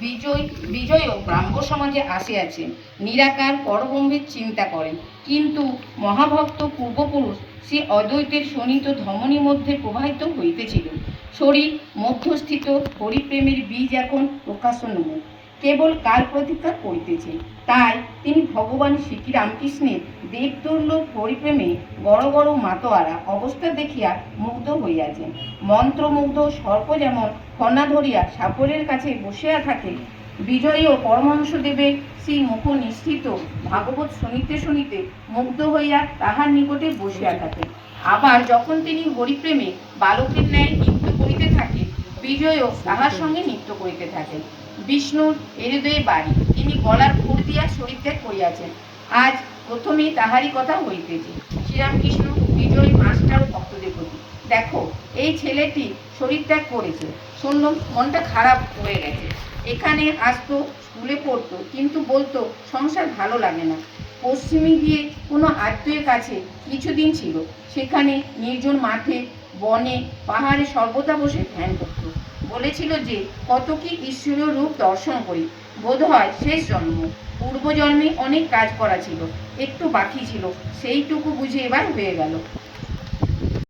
বিজয় বিজয়ও ব্রাহ্ম সমাজে আসিয়াছেন। নিরাকার, পরগম্ভীর চিন্তা করেন। কিন্তু মহাভক্ত পূর্বপুরুষ সে অদ্বৈতের শোণিত ধমনী মধ্যে প্রবাহিত হইতেছিল শরীর মধ্যস্থিত হরিপ্রেমের বীজ এখন প্রকাশোন্মুখ কেবল কাল প্রতীক্ষা করিতেছে। তাই তিনি ভগবান শ্রী রামকৃষ্ণের দেবদুর্লভ হরিপ্রেমে বড় বড় মাতোয়ারা অবস্থা দেখিয়া মুগ্ধ হইয়াছেন। মন্ত্রমুগ্ধ সর্প যেমন কন্যা ধরিয়া সাপরের কাছে বসিয়া থাকে, বিজয়ী ও পরমহংসদেবের সেই মুখ নিশ্চিত ভাগবত শুনিতে শুনিতে মুগ্ধ হইয়া তাহার নিকটে বসিয়া থাকে। আবার যখন তিনি হরিপ্রেমে বালকের ন্যায় বিজয়ও তাহার সঙ্গে নৃত্য করিতে থাকেন। বিষ্ণুর হৃদয়ে বাড়ি, তিনি গলার খুর দিয়া শরীরত্যাগ করিয়াছেন। আজ প্রথমেই তাহারই কথা হইতেছে। শ্রীরামকৃষ্ণ বিজয় মাস্টার ও ভক্তদের প্রতি দেখো, এই ছেলেটি শরীরত্যাগ করেছে। শুনলাম, মনটা খারাপ হয়ে গেছে। এখানে আসতো, স্কুলে পড়তো, কিন্তু বলতো, সংসার ভালো লাগে না। পশ্চিমে গিয়ে কোনো আত্মীয়ের কাছে কিছুদিন ছিল, সেখানে নির্জন মাঠে বনে পাহাড়ে সর্বদা বসে ধ্যান করত। বলেছিল যে, কত কি ঈশ্বরীয় রূপ দর্শন করি। বোধ হয় শেষ জন্ম। পূর্বজন্মে অনেক কাজ করা ছিল। একটু বাকি ছিল। সেইটুকু বুঝে এবার হয়ে গেল।